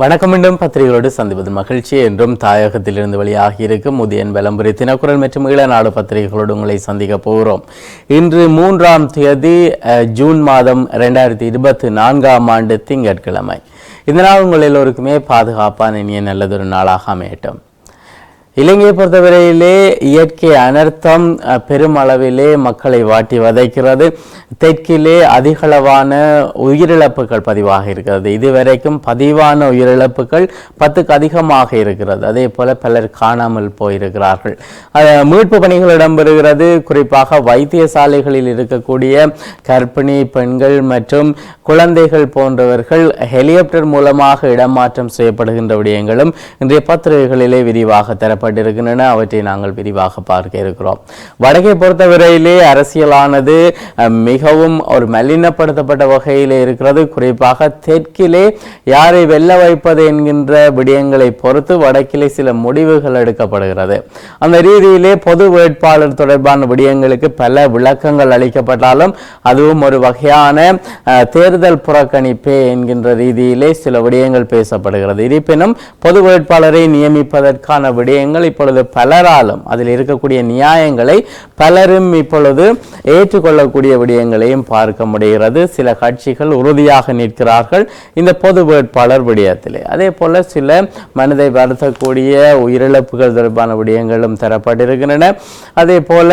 வணக்கம் மீண்டும் பத்திரிகைகளோடு சந்திப்பது மகிழ்ச்சி. என்றும் தாயகத்திலிருந்து வெளியாகி இருக்கும் உதயன் விளம்பரி தினக்குரல் மற்றும் ஈழநாடு பத்திரிகைகளோடு உங்களை சந்திக்க போகிறோம். இன்று மூன்றாம் தேதி ஜூன் மாதம் ரெண்டாயிரத்தி இருபத்தி நான்காம் ஆண்டு திங்கட்கிழமை. இந்த நாள் உங்கள் எல்லோருக்குமே பாதுகாப்பான இனிய நல்லதொரு நாளாக அமையட்டும். இலங்கையை பொறுத்தவரையிலே இயற்கை அனர்த்தம் பெருமளவிலே மக்களை வாட்டி வதைக்கிறது. தெற்கிலே அதிகளவான உயிரிழப்புகள் பதிவாக இருக்கிறது. இதுவரைக்கும் பதிவான உயிரிழப்புகள் பத்துக்கு அதிகமாக இருக்கிறது. அதே போல பலர் காணாமல் போயிருக்கிறார்கள். மீட்பு பணிகள் இடம்பெறுகிறது. குறிப்பாக வைத்தியசாலைகளில் இருக்கக்கூடிய கர்ப்பிணி பெண்கள் மற்றும் குழந்தைகள் போன்றவர்கள் ஹெலிகாப்டர் மூலமாக இடமாற்றம் செய்யப்படுகின்ற விடயங்களும் இன்றைய பத்திரிகைகளிலே விரிவாக தரப்பட்டிருக்கின்றன அவற்றை நாங்கள் விரிவாக பார்க்க இருக்கிறோம். வடக்கை பொறுத்தவரையிலே அரசியலானது மிகவும் ஒரு மலினப்படுத்தப்பட்ட வகையிலே இருக்கிறது. குறிப்பாக தெற்கிலே யாரை வெல்ல வைப்பது என்கின்ற விடயங்களை பொறுத்து வடக்கிலே சில முடிவுகள் எடுக்கப்படுகிறது. அந்த ரீதியிலே பொது வேட்பாளர் தொடர்பான விடயங்களுக்கு பல விளக்கங்கள் அளிக்கப்பட்டாலும் அதுவும் ஒரு வகையான தேர்தல் புறக்கணிப்பே என்கின்ற ரீதியிலே சில விடயங்கள் பேசப்படுகிறது. இருப்பினும் பொது வேட்பாளரை நியமிப்பதற்கான விடயங்கள் இப்பொழுது பலராலும் அதில் இருக்கக்கூடிய நியாயங்களை பலரும் இப்பொழுது ஏற்றுக்கொள்ளக்கூடிய விடயங்களையும் பார்க்க முடிகிறது. சில கட்சிகள் உறுதியாக நிற்கிறார்கள். இந்த பொது வேட்பாளர் விடயத்திலே. அதே போல சில மனதை வருத்தக்கூடிய உயிரிழப்புகள் தொடர்பான விடயங்களும் தரப்பட்டிருக்கின்றன. அதே போல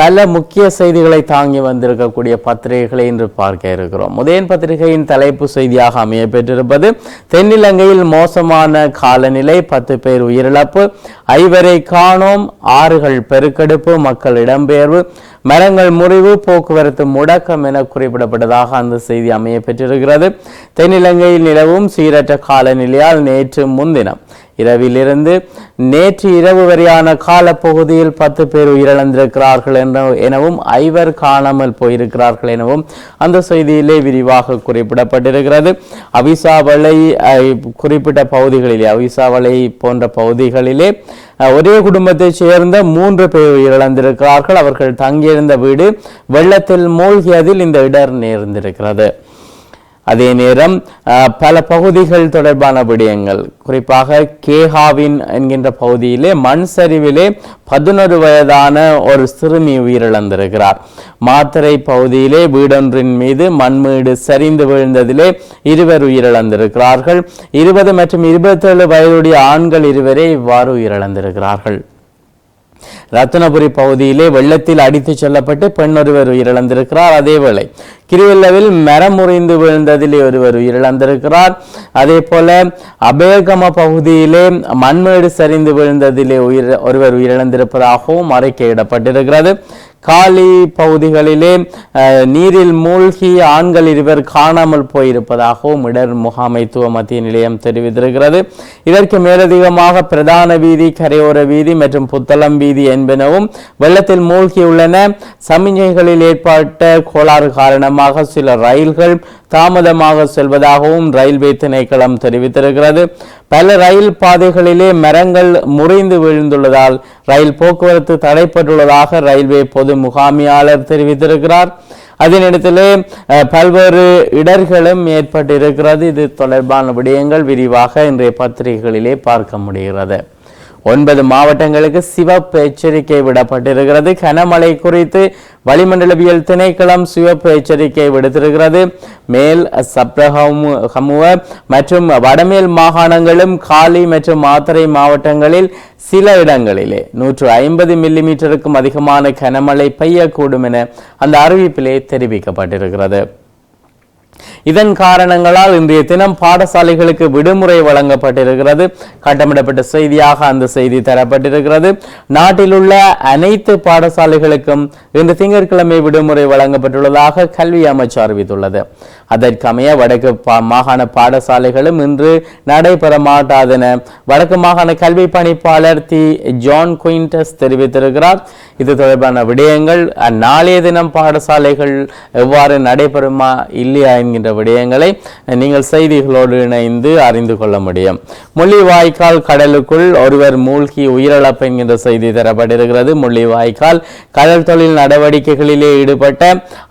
பல முக்கிய செய்திகளை தாங்கி வந்திருக்கக்கூடிய பத்திரிகைகளை இன்று பார்க்க இருக்கிறோம். உதயன் பத்திரிகையின் தலைப்பு செய்தியாக அமைய பெற்றிருப்பது தென்னிலங்கையில் மோசமான காலநிலை பத்து பேர் உயிரிழப்பு ஐவரை காணோம். ஆறுகள் பெருக்கெடுப்பு மக்கள் இடம்பெயர்வு மரங்கள் முறிவு போக்குவரத்து முடக்கம் என குறிப்பிடப்பட்டதாக அந்த செய்தி அமைய பெற்றிருக்கிறது. தென்னிலங்கையில் நிலவும் சீரற்ற காலநிலையால் நேற்று முன்தினம் இரவிலிருந்து நேற்று இரவு வரையான காலப்பகுதியில் பத்து பேர் உயிரிழந்திருக்கிறார்கள் என்ற எனவும் ஐவர் காணாமல் போயிருக்கிறார்கள் எனவும் அந்த செய்தியிலே விரிவாக குறிப்பிடப்பட்டிருக்கிறது. அவிசாவளை குறிப்பிட்ட பகுதிகளிலே அவிசாவளை போன்ற பகுதிகளிலே ஒரே குடும்பத்தைச் சேர்ந்த மூன்று பேர் உயிரிழந்திருக்கிறார்கள். அவர்கள் தங்கியிருந்த வீடு வெள்ளத்தில் மூழ்கியதில் இந்த இடர் நேர்ந்திருக்கிறது. அதே நேரம் பல பகுதிகள் தொடர்பான விடயங்கள். குறிப்பாக கேஹாவின் என்கின்ற பகுதியிலே மண் சரிவிலே பதினொரு வயதான ஒரு சிறுமி உயிரிழந்திருக்கிறார். மாத்திரை பகுதியிலே வீடொன்றின் மீது மண்மீடு சரிந்து விழுந்ததிலே இருவர் உயிரிழந்திருக்கிறார்கள். இருபது மற்றும் இருபத்தேழு வயதுடைய ஆண்கள் இருவரே இவ்வாறு உயிரிழந்திருக்கிறார்கள். ரத்னபுரி பகுதியிலே வெள்ளத்தில் அடித்துச் செல்லப்பட்டு பெண் ஒருவர் உயிரிழந்திருக்கிறார். அதேவேளை கிருவெல்லவில் மரம் முறிந்து விழுந்ததிலே ஒருவர் உயிரிழந்திருக்கிறார். அதே போல அபேகம பகுதியிலே மண்மேடு சரிந்து விழுந்ததிலே உயிர் ஒருவர் உயிரிழந்திருப்பதாகவும் அறிக்கையிடப்பட்டிருக்கிறது. காலி பகுதிகளிலே நீரில் மூழ்கி ஆண்கள் இருவர் காணாமல் போயிருப்பதாகவும் இடர் முகாமைத்துவ மத்திய நிலையம் தெரிவித்திருக்கிறது. இதற்கு மேலதிகமாக பிரதான வீதி கரையோர வீதி மற்றும் புத்தளம் வீதி என்பனவும் வெள்ளத்தில் மூழ்கியுள்ளன. சமிஞ்சைகளில் ஏற்பட்ட கோளாறு காரணமாக சில ரயில்கள் தாமதமாக செல்வதாகவும் ரயில்வே திணைக்களம் தெரிவித்திருக்கிறது. பல ரயில் பாதைகளிலே மரங்கள் முறிந்து விழுந்துள்ளதால் ரயில் போக்குவரத்து தடைப்பட்டுள்ளதாக ரயில்வே பொது முகாமியாளர் தெரிவித்திருக்கிறார். அதனிடத்திலே அஹ், பல்வேறு இடர்களும் ஏற்பட்டிருக்கிறது. இது தொடர்பான விடயங்கள் விரிவாக இன்றைய பத்திரிகைகளிலே பார்க்க முடிகிறது. ஒன்பது மாவட்டங்களுக்கு சிவப்பு எச்சரிக்கை விடப்பட்டிருக்கிறது. கனமழை குறித்து வளிமண்டலவியல் திணைக்களம் சிவப்பு எச்சரிக்கை விடுத்திருக்கிறது. மேல் சப்ரஹமுவ மற்றும் வடமேல் மாகாணங்களும் காலி மற்றும் மாத்தரை மாவட்டங்களில் சில இடங்களிலே நூற்று ஐம்பது மில்லிமீட்டருக்கும் அதிகமான கனமழை பெய்யக்கூடும் என அந்த அறிவிப்பிலே தெரிவிக்கப்பட்டிருக்கிறது. இதன் காரணங்களால் இன்றைய தினம் பாடசாலைகளுக்கு விடுமுறை வழங்கப்பட்டிருக்கிறது. கட்டமிடப்பட்ட செய்தியாக அந்த செய்தி தரப்பட்டிருக்கிறது. நாட்டில் உள்ள அனைத்து பாடசாலைகளுக்கும் இன்று திங்கட்கிழமை விடுமுறை வழங்கப்பட்டுள்ளதாக கல்வி அமைச்சு அறிவித்துள்ளது. அதற்கமைய வடக்கு பா- மாகாண பாடசாலைகளும் இன்று நடைபெற மாட்டாதென வடக்கு மாகாண கல்வி பணிப்பாளர் தி. ஜான் குயின்டஸ் தெரிவித்திருக்கிறார். இது தொடர்பான விடயங்கள் அந்நாளைய தினம் பாடசாலைகள் எவ்வாறு நடைபெறுமா இல்லையா என்கின்ற விடயங்களை நீங்கள் செய்திகளோடு இணைந்து அறிந்து கொள்ள முடியும். முள்ளிவாய்க்கால் கடலுக்குள் ஒருவர் மூழ்கி உயிரிழப்பு என்கின்ற செய்தி தரப்பட்டிருக்கிறது. முள்ளிவாய்க்கால் கடல் தொழில் நடவடிக்கைகளிலே ஈடுபட்ட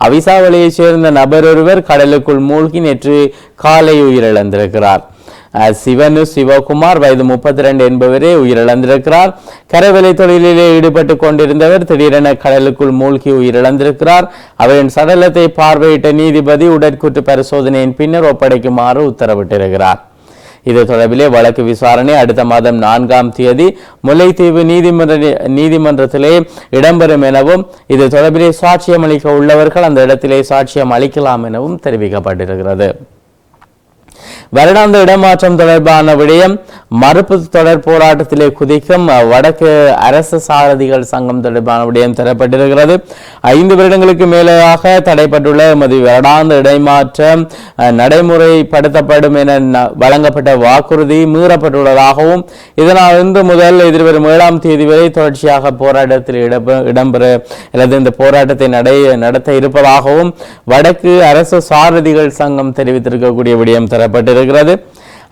அவிசாவளியைச் சேர்ந்த நபர் ஒருவர் கடலுக்குள் மூழ்கி நேற்று காலை உயிரிழந்திருக்கிறார். சிவனு சிவகுமார் வயது முப்பத்தி ரெண்டு என்பவரே உயிரிழந்திருக்கிறார். கரைவலை தொழிலிலே ஈடுபட்டு கொண்டிருந்தவர் திடீரென கடலுக்குள் மூழ்கி உயிரிழந்திருக்கிறார். அவரின் சடலத்தை பார்வையிட்ட நீதிபதி உடற்கூற்று பரிசோதனையின் பின்னர் ஒப்படைக்குமாறு உத்தரவிட்டிருக்கிறார். இது தொடர்பிலே வழக்கு விசாரணை அடுத்த மாதம் நான்காம் தேதி முல்லைத்தீவு நீதிமன்ற நீதிமன்றத்திலே இடம்பெறும் எனவும் இது தொடர்பிலே சாட்சியம் அளிக்க உள்ளவர்கள் அந்த இடத்திலே சாட்சியம் அளிக்கலாம் எனவும் தெரிவிக்கப்பட்டிருக்கிறது. வருடாந்த இடமாற்றம் தொடர்பான விடயம் மறுப்பு தொடர் போராட்டத்திலே குதிக்கும் வடக்கு அரசு சாரதிகள் சங்கம் தொடர்பான விடயம் தரப்பட்டிருக்கிறது. ஐந்து வருடங்களுக்கு மேலாக தடைப்பட்டுள்ள எமது வருடாந்த இடைமாற்றம் நடைமுறைப்படுத்தப்படும் என வழங்கப்பட்ட வாக்குறுதி மீறப்பட்டுள்ளதாகவும் இதனால் இன்று முதல் எதிர்வரும் ஏழாம் தேதி வரை தொடர்ச்சியாக போராட்டத்தில் இடம்பெற அல்லது இந்த போராட்டத்தை நடை நடத்த இருப்பதாகவும் வடக்கு அரசு சாரதிகள் சங்கம் தெரிவித்திருக்கக்கூடிய விடயம் தர பெறப்பட்டிருக்கிறது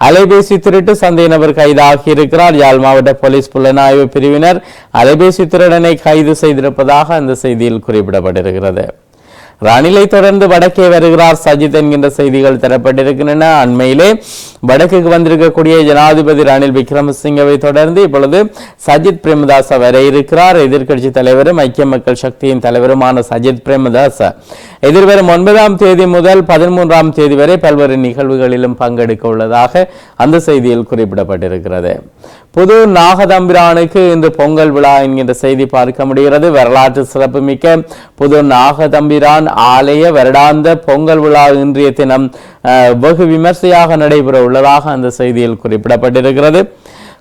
அலைபேசி திருட்டு சந்தை நபர் கைதாகி இருக்கிறார். யாழ் மாவட்ட போலீஸ் புலனாய்வு பிரிவினர் அலைபேசி திருடனை கைது செய்திருப்பதாக அந்த செய்தியில் குறிப்பிடப்பட்டிருக்கிறது. ரணிலை தொடர்ந்து வடக்கே வருகிறார் சஜித் என்கின்ற செய்திகள் தரப்பட்டிருக்கின்றன. அண்மையிலே வடக்குக்கு வந்திருக்கக்கூடிய ஜனாதிபதி ரணில் விக்ரமசிங்கவை தொடர்ந்து இப்பொழுது சஜித் பிரேமதாச வர இருக்கிறார். எதிர்க்கட்சி தலைவரும் ஐக்கிய மக்கள் சக்தியின் தலைவருமான சஜித் பிரேமதாச எதிர்வரும் ஒன்பதாம் தேதி முதல் பதிமூன்றாம் தேதி வரை பல்வேறு நிகழ்வுகளிலும் பங்கெடுக்க உள்ளதாக அந்த செய்தியில் குறிப்பிடப்பட்டிருக்கிறது. புது நாகதம்பிரானுக்கு இன்று பொங்கல் விழா என்கின்ற செய்தி பார்க்க முடிகிறது. வரலாற்று சிறப்புமிக்க புது நாகதம்பிரான் ஆலய வருடாந்த பொங்கல் விழா இன்றைய தினம் வெகு விமர்சையாக நடைபெற உள்ளதாக அந்த செய்தியில் குறிப்பிடப்பட்டிருக்கிறது.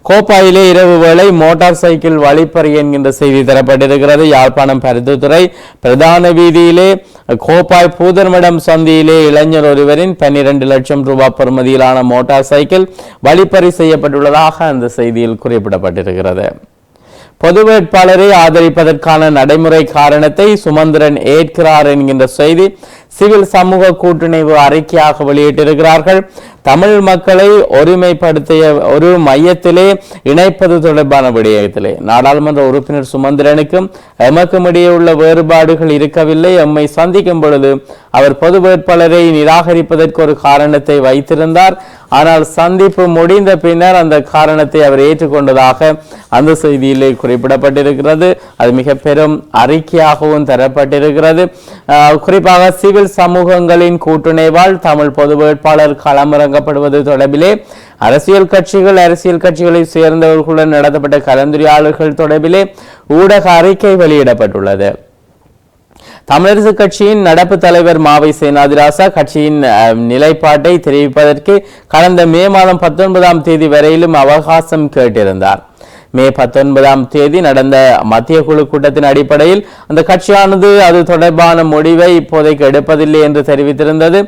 கோப்பாயிலே இரவு வேளை மோட்டார் சைக்கிள் வழிப்பறி என்கின்ற செய்தி தரப்பட்டிருக்கிறது. யாழ்ப்பாணம் பருத்துத்துறை பிரதான வீதியிலே கோப்பாய் பூதர்மடம் சந்தியிலே இளைஞர் ஒருவரின் பன்னிரண்டு லட்சம் ரூபாய் பெறுமதியிலான மோட்டார் சைக்கிள் வழிப்பறி செய்யப்பட்டுள்ளதாக அந்த செய்தியில் குறிப்பிடப்பட்டிருக்கிறது. பொது வேட்பாளரை ஆதரிப்பதற்கான நடைமுறை காரணத்தை சுமந்திரன் ஏற்கிறார் என்கின்ற செய்தி சிவில் சமூக கூட்டுணைவு அறிக்கையாக வெளியிட்டிருக்கிறார்கள். தமிழ் மக்களை ஒருமைப்படுத்திய ஒரு மையத்திலே இணைப்பது தொடர்பான விடயத்திலே. நாடாளுமன்ற உறுப்பினர் சுமந்திரனுக்கும் எமக்கும் இடையே உள்ள வேறுபாடுகள் இருக்கவில்லை. எம்மை சந்திக்கும் பொழுது அவர் பொது வேட்பாளரை நிராகரிப்பதற்கு ஒரு காரணத்தை வைத்திருந்தார். ஆனால் சந்திப்பு முடிந்த பின்னர் அந்த காரணத்தை அவர் ஏற்றுக்கொண்டதாக அந்த செய்தியிலே குறிப்பிடப்பட்டிருக்கிறது. அது மிக பெரும் அறிக்கையாகவும் தரப்பட்டிருக்கிறது. ஆஹ் குறிப்பாக சிவில் சமூகங்களின் கூட்டுணைவால் தமிழ் பொது வேட்பாளர் களமிறங்கப்படுவது தொடர்பிலே அரசியல் கட்சிகள் அரசியல் கட்சிகளை சேர்ந்தவர்களுடன் நடத்தப்பட்ட கலந்துரையாடல்கள் தொடர்பிலே ஊடக அறிக்கை வெளியிடப்பட்டுள்ளது. தமிழரசு கட்சியின் நடப்பு தலைவர் மாவை சேனாதிராசா கட்சியின் நிலைப்பாட்டை தெரிவிப்பதற்கு கடந்த மே மாதம் பத்தொன்பதாம் தேதி வரையிலும் அவகாசம் கேட்டிருந்தார். மே பத்தொன்பதாம் தேதி நடந்த மத்திய குழு கூட்டத்தின் அடிப்படையில் அந்த கட்சியானது அது தொடர்பான முடிவை இப்போதைக்கு எடுப்பதில்லை என்று தெரிவித்திருந்தது.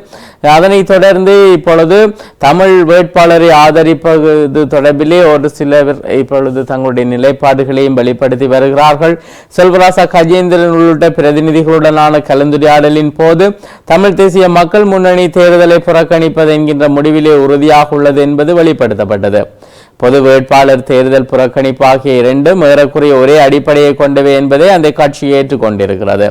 அதனைத் தொடர்ந்து இப்பொழுது தமிழ் வேட்பாளரை ஆதரிப்பது தொடர்பிலே ஒரு சிலர் இப்பொழுது தங்களுடைய நிலைப்பாடுகளையும் வெளிப்படுத்தி வருகிறார்கள். செல்வராசா கஜேந்திரன் உள்ளிட்ட பிரதிநிதிகளுடனான கலந்துரையாடலின் போது தமிழ் தேசிய மக்கள் முன்னணி தேர்தலை புறக்கணிப்பது என்கின்ற முடிவிலே உறுதியாக உள்ளது என்பது வெளிப்படுத்தப்பட்டது. பொது வேட்பாளர் தேர்தல் புறக்கணிப்பு ஆகிய இரண்டும் ஏறக்குறைய ஒரே அடிப்படையை கொண்டவை என்பதை அந்த கட்சி ஏற்றுக்கொண்டிருக்கிறது.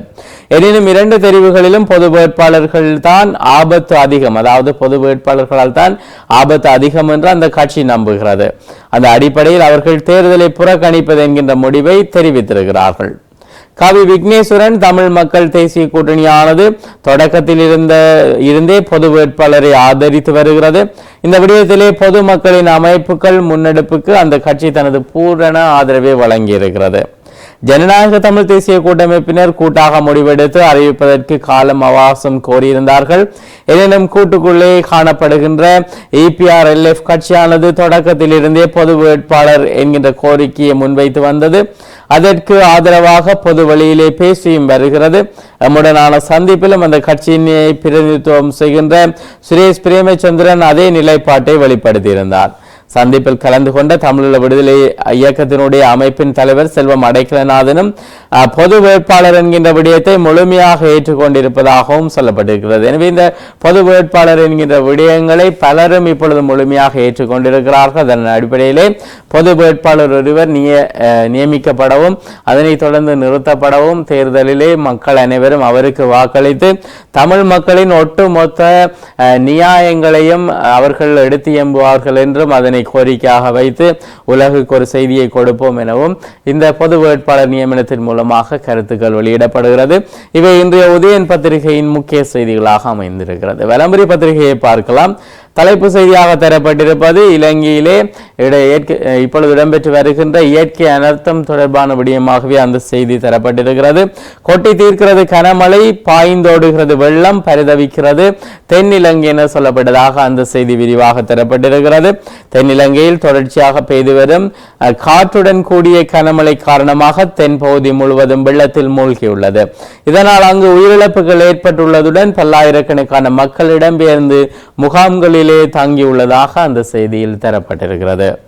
எனினும் இரண்டு தெரிவுகளிலும் பொது வேட்பாளர்கள் தான் ஆபத்து அதிகம் அதாவது பொது வேட்பாளர்களால் தான் ஆபத்து அதிகம் என்று அந்த கட்சி நம்புகிறது. அந்த அடிப்படையில் அவர்கள் தேர்தலை புறக்கணிப்பது என்கின்ற முடிவை தெரிவித்திருக்கிறார்கள். கவி விக்னேஸ்வரன் தமிழ் மக்கள் தேசிய கூட்டணியானது தொடக்கத்தில் இருந்த இருந்தே பொது வேட்பாளரை ஆதரித்து வருகிறது. இந்த விடயத்திலே பொதுமக்களின் அமைப்புகள் முன்னெடுப்புக்கு அந்த கட்சி தனது பூரண ஆதரவை வழங்கியிருக்கிறது. ஜனநாயக தமிழ் தேசிய கூட்டமைப்பினர் கூட்டாக முடிவெடுத்து அறிவிப்பதற்கு காலம் அவகாசம் கோரியிருந்தார்கள். எனினும் கூட்டுக்குள்ளே காணப்படுகின்ற இபிஆர்எல்எஃப் கட்சியானது தொடக்கத்தில் இருந்தே பொது வேட்பாளர் என்கின்ற கோரிக்கையை முன்வைத்து வந்தது. அதற்கு ஆதரவாக பொது வழியிலே பேசியும் வருகிறது. நம்முடனான சந்திப்பிலும் அந்த கட்சியினை பிரதிநிதித்துவம் செய்கின்ற சுரேஷ் பிரேமச்சந்திரன் அதே நிலைப்பாட்டை வெளிப்படுத்தியிருந்தார். சந்திப்பில் கலந்து கொண்ட தமிழீழ விடுதலை இயக்கத்தினுடைய அமைப்பின் தலைவர் செல்வம் அடைக்கலநாதனும் பொது வேட்பாளர் என்கின்ற விடயத்தை முழுமையாக ஏற்றுக்கொண்டிருப்பதாகவும் சொல்லப்பட்டிருக்கிறது. எனவே இந்த பொது வேட்பாளர் என்கின்ற விடயங்களை பலரும் இப்பொழுது முழுமையாக ஏற்றுக்கொண்டிருக்கிறார்கள். அதன் அடிப்படையிலே பொது வேட்பாளர் ஒருவர் நிய நியமிக்கப்படவும் அதனைத் தொடர்ந்து நிறுத்தப்படவும் தேர்தலிலே மக்கள் அனைவரும் அவருக்கு வாக்களித்து தமிழ் மக்களின் ஒட்டுமொத்த நியாயங்களையும் அவர்கள் எடுத்து எம்புவார்கள் என்றும் அதனை கோரிக்கையாக வைத்து உலகுக்கு ஒரு செய்தியை கொடுப்போம் எனவும் இந்த பொது வேட்பாளர் நியமனத்தின் மூலமாக கருத்துக்கள் வெளியிடப்படுகிறது. இவை இன்றைய உதயன் பத்திரிகையின் முக்கிய செய்திகளாக அமைந்திருக்கிறது. வலம்புரி பத்திரிகையை பார்க்கலாம். தலைப்பு செய்தியாக தரப்பட்டிருப்பது இலங்கையிலே இயற்கை இப்பொழுது இடம்பெற்று வருகின்ற இயற்கை அனர்த்தம் தொடர்பான விடயமாகவே அந்த செய்தி தரப்பட்டிருக்கிறது. கொட்டி தீர்க்கிறது கனமழை பாய்ந்தோடுகிறது வெள்ளம் பரிதவிக்கிறது தென்னிலங்கை என சொல்லப்பட்டதாக அந்த செய்தி விரிவாக தரப்பட்டிருக்கிறது. தென்னிலங்கையில் தொடர்ச்சியாக பெய்து வரும் காற்றுடன் கூடிய கனமழை காரணமாக தென்பகுதி முழுவதும் வெள்ளத்தில் மூழ்கியுள்ளது. இதனால் அங்கு உயிரிழப்புகள் ஏற்பட்டுள்ளதுடன் பல்லாயிரக்கணக்கான மக்கள் இடம்பெயர்ந்து முகாம்களில் தங்கியுள்ளதாக அந்த செய்தியில் தரப்பட்டிருக்கிறது.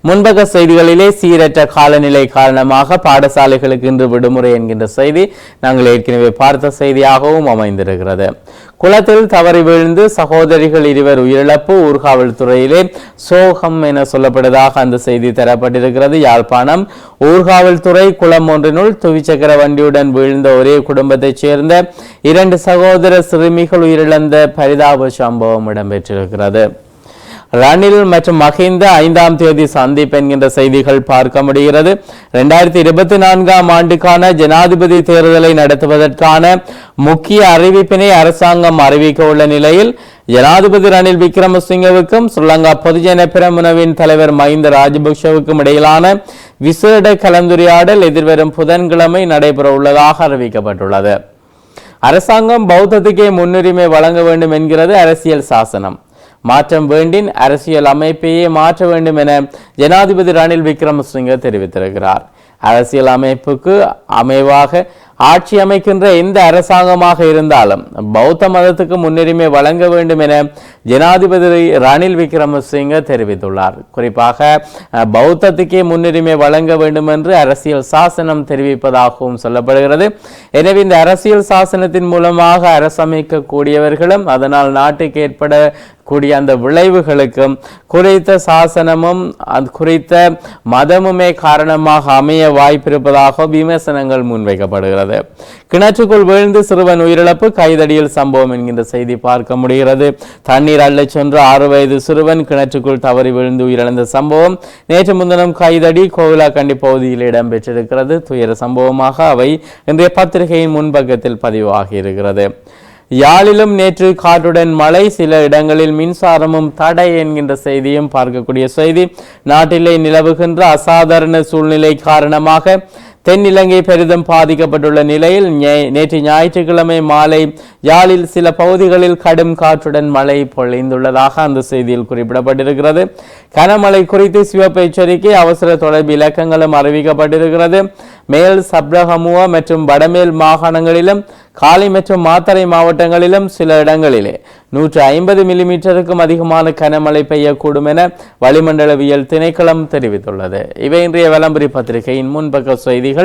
முன்பக செய்திகளிலே சீரற்ற காலநிலை காரணமாக பாடசாலைகளுக்கு இன்று விடுமுறை என்கின்ற செய்தி நாங்கள் ஏற்கனவே பார்த்த செய்தியாகவும் அமைந்திருக்கிறது. குளத்தில் தவறி விழுந்து சகோதரிகள் இருவர் உயிரிழப்பு ஊர்காவல்துறையிலே சோகம் என சொல்லப்படுவதாக அந்த செய்தி தரப்பட்டிருக்கிறது. யாழ்ப்பாணம் ஊர்காவல்துறை குளம் ஒன்றினுள் துவிச்சக்கர வண்டியுடன் வீழ்ந்த ஒரே குடும்பத்தைச் சேர்ந்த இரண்டு சகோதர சிறுமிகள் உயிரிழந்த பரிதாப சம்பவம் இடம்பெற்றிருக்கிறது. ரணில் மற்றும் மஹிந்த ஐந்தாம் தேதி சந்திப்பு என்கின்ற செய்திகள் பார்க்க முடிகிறது. இரண்டாயிரத்தி இருபத்தி நான்காம் ஆண்டுக்கான ஜனாதிபதி தேர்தலை நடத்துவதற்கான முக்கிய அறிவிப்பினை அரசாங்கம் அறிவிக்க உள்ள நிலையில் ஜனாதிபதி ரணில் விக்ரமசிங்கவுக்கும் ஸ்ரீலங்கா பொதுஜன பிரமுனவின் தலைவர் மஹிந்த ராஜபக்ஷவுக்கும் இடையிலான விசேட கலந்துரையாடல் எதிர்வரும் புதன்கிழமை நடைபெற உள்ளதாக அறிவிக்கப்பட்டுள்ளது. அரசாங்கம் பௌத்தத்துக்கே முன்னுரிமை வழங்க வேண்டும் என்கிறது அரசியல் சாசனம். மாற்றம் வேண்டின் அரசியல் அமைப்பையே மாற்ற வேண்டும் என ஜனாதிபதி ரணில் விக்ரமசிங்க தெரிவித்திருக்கிறார். அரசியல் அமைப்புக்கு அமைவாக ஆட்சி அமைக்கின்ற எந்த அரசாங்கமாக இருந்தாலும் பௌத்த மதத்துக்கு முன்னுரிமை வழங்க வேண்டும் என ஜனாதிபதி ரணில் விக்ரமசிங்க தெரிவித்துள்ளார். குறிப்பாக பௌத்தத்துக்கே முன்னுரிமை வழங்க வேண்டும் என்று அரசியல் சாசனம் தெரிவிப்பதாகவும் சொல்லப்படுகிறது. எனவே இந்த அரசியல் சாசனத்தின் மூலமாக அரசமைக்கக்கூடியவர்களும் அதனால் நாட்டுக்கு ஏற்பட கூடிய அந்த விளைவுகளுக்கும் குறித்த சாசனமும் அது குறித்த மதமுமே காரணமாக அமைய வாய்ப்பிருப்பதாக விமர்சனங்கள் முன்வைக்கப்படுகிறது. கிணற்றுக்குள் வீழ்ந்து சிறுவன் உயிரிழப்பு கைதடியில் சம்பவம் என்கின்ற செய்தி பார்க்க முடிகிறது. தண்ணீர் அள்ள சென்ற ஆறு வயது சிறுவன் கிணற்றுக்குள் தவறி விழுந்து உயிரிழந்த சம்பவம் நேற்று முன்தினம் கைதடி கோவிலாக்கண்டி பகுதியில் இடம்பெற்றிருக்கிறது. துயர சம்பவமாக அவை இன்றைய பத்திரிகையின் முன்பக்கத்தில் பதிவாகி இருக்கிறது யாழிலும் நேற்று காற்றுடன் மழை சில இடங்களில் மின்சாரமும் தடை என்கின்ற செய்தியும் பார்க்கக்கூடிய செய்தி. நாட்டிலே நிலவுகின்ற அசாதாரண சூழ்நிலை காரணமாக தென்னிலங்கை பெரிதும் பாதிக்கப்பட்டுள்ள நிலையில் நேற்று ஞாயிற்றுக்கிழமை மாலை யாழில் சில பகுதிகளில் கடும் காற்றுடன் மழை பொழிந்துள்ளதாக அந்த செய்தியில் குறிப்பிடப்பட்டிருக்கிறது. கனமழை குறித்து சிவப்பு எச்சரிக்கை அவசர தொடர்பு இலக்கங்களும் அறிவிக்கப்பட்டிருக்கிறது. மேல் சப்ரகமுவா மற்றும் வடமேல் மாகாணங்களிலும் காலி மற்றும் மாத்தறை மாவட்டங்களிலும் சில இடங்களிலே நூற்று ஐம்பது மில்லிமீட்டருக்கும் அதிகமான கனமழை பெய்யக்கூடும் என வளிமண்டலவியல் திணைக்களம் தெரிவித்துள்ளது. இவை இன்றைய விளம்பரி பத்திரிகையின் முன்பக்க செய்திகள்.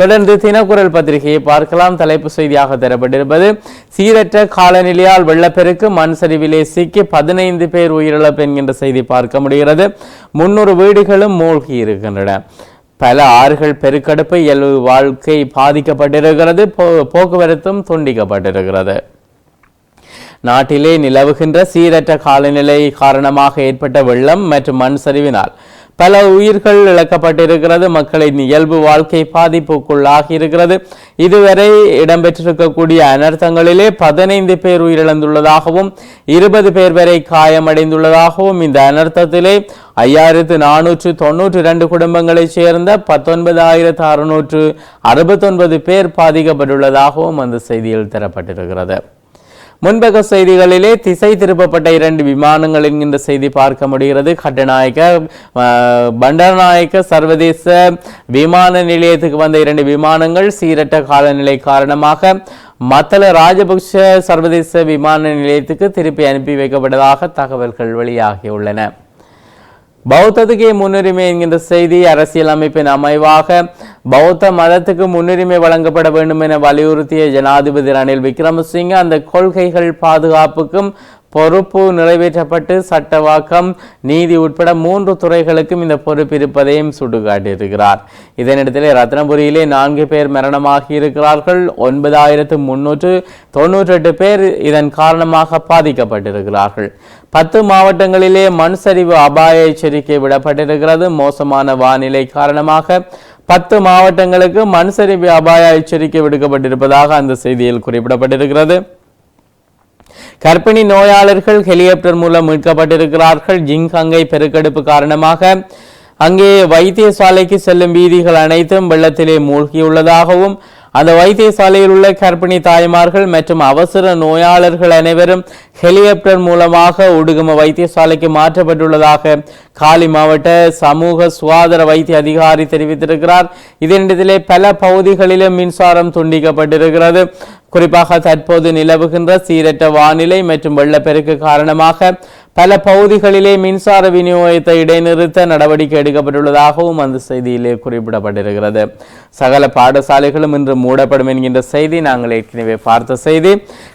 தொடர்ந்து தினக்குரல் பத்திரிகையை பார்க்கலாம். தலைப்பு செய்தியாக தரப்பட்டிருப்பது சீரற்ற காலநிலையால் வெள்ளப்பெருக்கு மண் சரிவிலே சிக்கி பதினைந்து பேர் உயிரிழப்பு என்கின்ற செய்தி பார்க்க முடிகிறது. முன்னூறு வீடுகளும் மூழ்கி இருக்கின்றன. பல ஆறுகள் பெருக்கெடுப்பு இயல்பு வாழ்க்கை பாதிக்கப்பட்டிருக்கிறது. போக்குவரத்தும் துண்டிக்கப்பட்டிருக்கிறது. நாட்டிலே நிலவுகின்ற சீரற்ற காலநிலை காரணமாக ஏற்பட்ட வெள்ளம் மற்றும் மண் சரிவினால் பல உயிர்கள் இழக்கப்பட்டிருக்கிறது. மக்களின் இயல்பு வாழ்க்கை பாதிப்புக்குள்ளாகி இருக்கிறது இதுவரை இடம்பெற்றிருக்கக்கூடிய அனர்த்தங்களிலே பதினைந்து பேர் உயிரிழந்துள்ளதாகவும் இருபது பேர் வரை காயமடைந்துள்ளதாகவும் இந்த அனர்த்தத்திலே ஐயாயிரத்து நானூற்று தொன்னூற்றி இரண்டு குடும்பங்களைச் சேர்ந்த பத்தொன்பதாயிரத்து அறுநூற்று அறுபத்தொன்பது பேர் பாதிக்கப்பட்டுள்ளதாகவும் அந்த செய்தியில் தரப்பட்டிருக்கிறது. முன்பக செய்திகளிலே திசை திருப்பப்பட்ட இரண்டு விமானங்கள் என்கின்ற செய்தி பார்க்க முடிகிறது. கட்டநாயக்க பண்டநாயக்க பண்டர்நாயக்க சர்வதேச விமான நிலையத்துக்கு வந்த இரண்டு விமானங்கள் சீரற்ற காலநிலை காரணமாக மத்தள ராஜபக்ஷ சர்வதேச விமான நிலையத்துக்கு திருப்பி அனுப்பி வைக்கப்பட்டதாக தகவல்கள் வெளியாகியுள்ளன. பௌத்தத்துக்கே முன்னுரிமை என்கின்ற செய்தி அரசியல் அமைப்பின் அமைவாக பௌத்த மதத்துக்கு முன்னுரிமை வழங்கப்பட வேண்டும் என வலியுறுத்திய ஜனாதிபதி ரணில் விக்ரமசிங்க அந்த கொள்கைகள் பாதுகாப்புக்கும் பொறுப்பு நிறைவேற்றப்பட்டு சட்டவாக்கம் நீதி உட்பட மூன்று துறைகளுக்கும் இந்த பொறுப்பு இருப்பதையும் சுட்டுக்காட்டியிருக்கிறார். இதனிடத்திலே ரத்னபுரியிலே நான்கு பேர் மரணமாகி இருக்கிறார்கள். ஒன்பதாயிரத்து முன்னூற்று தொன்னூற்றி எட்டு பேர் இதன் காரணமாக பாதிக்கப்பட்டிருக்கிறார்கள். பத்து மாவட்டங்களிலே மண் சரிவு அபாய எச்சரிக்கை விடப்பட்டிருக்கிறது. மோசமான வானிலை காரணமாக பத்து மாவட்டங்களுக்கு மண் சரிவு அபாய எச்சரிக்கை விடுக்கப்பட்டிருப்பதாக அந்த செய்தியில் குறிப்பிடப்பட்டிருக்கிறது. கர்ப்பிணி நோயாளர்கள் ஹெலிகாப்டர் மூலம் மீட்கப்பட்டிருக்கிறார்கள். ஜிங்கங்கை பெருக்கெடுப்பு காரணமாக அங்கே வைத்தியசாலைக்கு செல்லும் வீதிகள் அனைத்தும் வெள்ளத்திலே மூழ்கியுள்ளதாகவும் அந்த வைத்தியசாலையில் உள்ள கர்ப்பிணி தாய்மார்கள் மற்றும் அவசர நோயாளர்கள் அனைவரும் ஹெலிகாப்டர் மூலமாக உடுகும வைத்தியசாலைக்கு மாற்றப்பட்டுள்ளதாக காலி மாவட்ட சமூக சுகாதார வைத்திய அதிகாரி தெரிவித்திருக்கிறார். இதனிடத்திலே பல பகுதிகளிலும் மின்சாரம் துண்டிக்கப்பட்டிருக்கிறது. குறிப்பாக தற்போது நிலவுகின்ற சீரற்ற வானிலை மற்றும் வெள்ளப்பெருக்கு காரணமாக பல பகுதிகளிலே மின்சார விநியோகத்தை இடைநிறுத்த நடவடிக்கை எடுக்கப்பட்டுள்ளதாகவும் அந்த செய்தியிலே குறிப்பிடப்பட்டிருக்கிறது. சகல பாடசாலைகளும் இன்று மூடப்படும் என்கின்ற செய்தி நாங்கள் ஏற்கனவே பார்த்த செய்தி.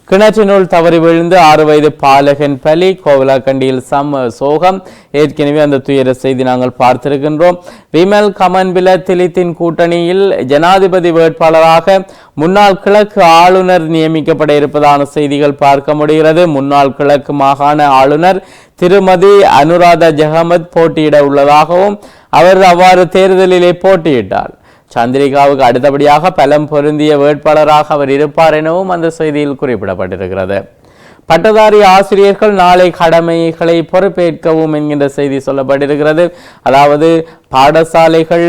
கிணற்றினுள் தவறி விழுந்து ஆறு வயது பாலகன் பலி கோவிலாக்கண்டியில் சம சோகம். ஏற்கனவே அந்த துயர செய்தி நாங்கள் பார்த்திருக்கின்றோம். விமல் கமன்பில திலித்தின் கூட்டணியில் ஜனாதிபதி வேட்பாளராக முன்னாள் கிழக்கு ஆளுநர் நியமிக்கப்பட இருப்பதான செய்திகள் பார்க்க முடிகிறது. முன்னாள் கிழக்கு மாகாண ஆளுநர் திருமதி அனுராதா ஜெகமத் போட்டியிட உள்ளதாகவும் அவர் அவ்வாறு தேர்தலிலே போட்டியிட்டார். சந்திரிகாவுக்கு அடுத்தபடியாக பலம் பொருந்திய வேட்பாளராக அவர் இருப்பார் எனவும் அந்த செய்தியில் குறிப்பிடப்பட்டிருக்கிறது. பட்டதாரி ஆசிரியர்கள் நாளை கடமைகளை பொறுப்பேற்கவும் என்கின்ற செய்தி சொல்லப்பட்டிருக்கிறது. அதாவது பாடசாலைகள்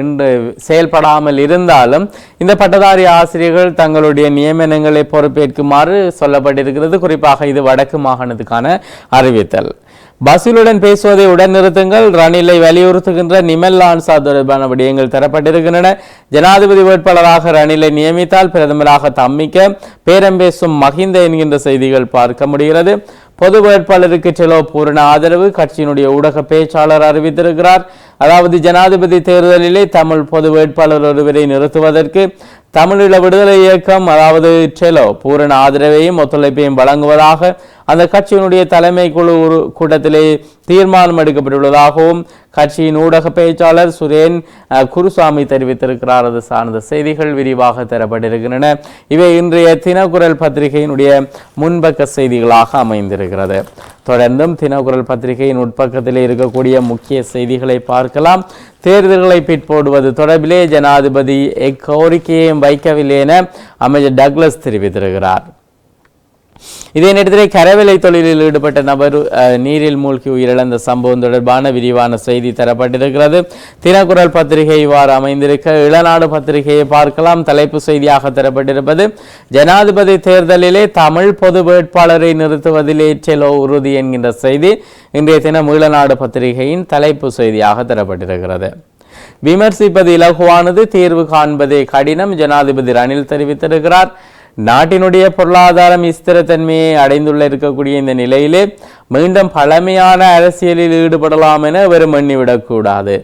இன்று செயல்படாமல் இருந்தாலும் இந்த பட்டதாரி ஆசிரியர்கள் தங்களுடைய நியமனங்களை பொறுப்பேற்குமாறு சொல்லப்பட்டிருக்கிறது. குறிப்பாக இது வடக்கு மாகாணத்துக்கான அறிவித்தல். பசிலுடன் பேசுவதை உடன் நிறுத்துங்கள் ரணிலை வலியுறுத்துகின்ற நிமல் லான்சா தொடர்பான விடயங்கள் தரப்பட்டிருக்கின்றன. ஜனாதிபதி வேட்பாளராக ரணிலை நியமித்தால் பிரதமராக தம்மிக்க பேரம் பேசும் மஹிந்த என்கின்ற செய்திகள் பார்க்க முடிகிறது. பொது வேட்பாளருக்கு செலோ பூரண ஆதரவு கட்சியினுடைய ஊடக பேச்சாளர் அறிவித்திருக்கிறார். அதாவது ஜனாதிபதி தேர்தலிலே தமிழ் பொது வேட்பாளர் ஒருவரை நிறுத்துவதற்கு தமிழீழ விடுதலை இயக்கம் அதாவது செலோ பூரண ஆதரவையும் ஒத்துழைப்பையும் வழங்குவதாக அந்த கட்சியினுடைய தலைமை குழு ஒரு- கூட்டத்திலே தீர்மானம் எடுக்கப்பட்டுள்ளதாகவும் கட்சியின் ஊடக பேச்சாளர் சுரேன் குருசாமி தெரிவித்திருக்கிறார். அது சார்ந்த செய்திகள் விரிவாக தரப்பட்டிருக்கின்றன. இவை இன்றைய தினக்குரல் பத்திரிகையினுடைய முன்பக்க செய்திகளாக அமைந்திருக்கிறது. தொடர்ந்தும் தினக்குரல் பத்திரிகையின் உட்பக்கத்தில் இருக்கக்கூடிய முக்கிய செய்திகளை பார்க்கலாம். தேர்தல்களை பிற்போடுவது தொடர்பிலே ஜனாதிபதி எக்கோரிக்கையையும் வைக்கவில்லை என அமைச்சர் டக்ளஸ் தெரிவித்திருக்கிறார். இதே நேரத்திலே கரவேலை தொழிலில் ஈடுபட்ட நபர் நீரில் மூழ்கி உயிரிழந்த சம்பவம் தொடர்பான விரிவான செய்தி தரப்பட்டிருக்கிறது. தினக்குரல் பத்திரிகை இவ்வாறு அமைந்திருக்க இளநாடு பத்திரிகையை பார்க்கலாம். தலைப்பு செய்தியாக தரப்பட்டிருப்பது ஜனாதிபதி தேர்தலிலே தமிழ் பொது வேட்பாளரை நிறுத்துவதிலே செலோ உறுதி என்கின்ற செய்தி இன்றைய தினம் ஈழநாடு பத்திரிகையின் தலைப்பு செய்தியாக தரப்பட்டிருக்கிறது. விமர்சிப்பது இலகுவானது தீர்வு காண்பதே கடினம் ஜனாதிபதி ரணில் தெரிவித்திருக்கிறார். நாட்டினுடைய பொருளாதாரம் ஸ்திரத்தன்மையை அடைந்துள்ள இருக்கக்கூடிய இந்த நிலையிலே மீண்டும் பழமையான அரசியலில் ஈடுபடலாம் என வெறும் எண்ணிவிடக்கூடாது.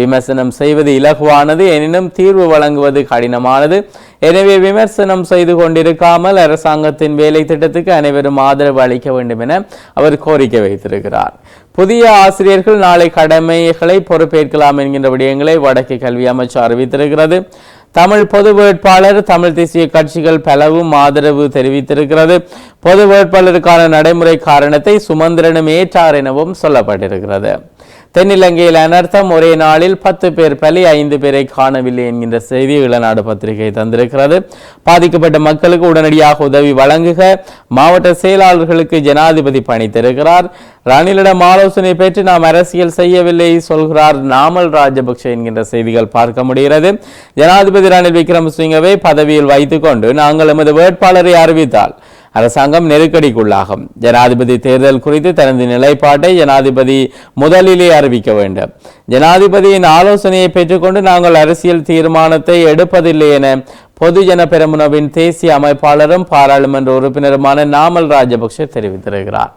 விமர்சனம் செய்வது இலகுவானது எனினும் தீர்வு வழங்குவது கடினமானது. எனவே விமர்சனம் செய்து கொண்டிருக்காமல் அரசாங்கத்தின் வேலை திட்டத்துக்கு அனைவரும் ஆதரவு அளிக்க வேண்டும் என அவர் கோரிக்கை வைத்திருக்கிறார். புதிய ஆசிரியர்கள் நாளை கடமைகளை பொறுப்பேற்கலாம் என்கின்ற விடயங்களை வடக்கு கல்வி அமைச்சர் அறிவித்திருக்கிறது. தமிழ் பொது வேட்பாளர் தமிழ் தேசிய கட்சிகள் பலவும் ஆதரவு தெரிவித்திருக்கிறது. பொது வேட்பாளருக்கான நடைமுறை காரணத்தை சுமந்திரனும் ஏற்றார் எனவும் சொல்லப்பட்டிருக்கிறது. தென்னிலங்கையில் அனர்த்தம் ஒரே நாளில் பத்து பேர் பலி ஐந்து பேரை காணவில்லை என்கின்ற செய்தி இளநாடு பத்திரிகை தந்திருக்கிறது. பாதிக்கப்பட்ட மக்களுக்கு உடனடியாக உதவி வழங்குக. மாவட்ட செயலாளர்களுக்கு ஜனாதிபதி பணித்திருக்கிறார். ரணிலிடம் ஆலோசனை பெற்று நாம் அரசியல் செய்யவில்லை சொல்கிறார் நாமல் ராஜபக்ஷ என்கின்ற செய்திகள் பார்க்க முடிகிறது. ஜனாதிபதி ரணில் விக்ரமசிங்கவை பதவியில் வைத்துக்கொண்டு நாங்கள் எமது வேட்பாளரை அறிவித்தால் அரசாங்கம் நெருக்கடிக்குள்ளாகும். ஜனாதிபதி தேர்தல் குறித்து தனது நிலைப்பாட்டை ஜனாதிபதி முதலிலே அறிவிக்க வேண்டும். ஜனாதிபதியின் ஆலோசனையை பெற்றுக்கொண்டு நாங்கள் அரசியல் தீர்மானத்தை எடுப்பதில்லை என பொதுஜன பெரமுனவின் தேசிய அமைப்பாளரும் பாராளுமன்ற உறுப்பினருமான நாமல் ராஜபக்ஷ தெரிவித்திருக்கிறார்.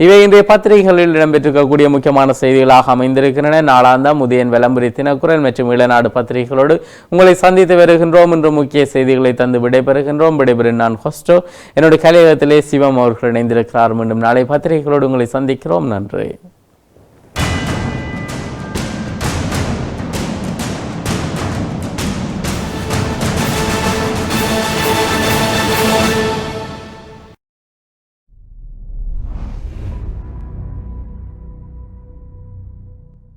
இவை இன்றைய பத்திரிகைகளில் இடம்பெற்றிருக்கக்கூடிய முக்கியமான செய்திகளாக அமைந்திருக்கின்றன. நாளாந்தாம் உதயன் விளம்பரி தினக்குரல் மற்றும் இளநாடு பத்திரிகைகளோடு உங்களை சந்தித்து வருகின்றோம். என்று முக்கிய செய்திகளை தந்து விடைபெறுகின்றோம். விடைபெறும் நான் ஹொஸ்டோ. என்னுடைய கலையகத்திலே சிவம் அவர்கள் இணைந்திருக்கிறார். மீண்டும் நாளை பத்திரிகைகளோடு உங்களை சந்திக்கிறோம். நன்றி.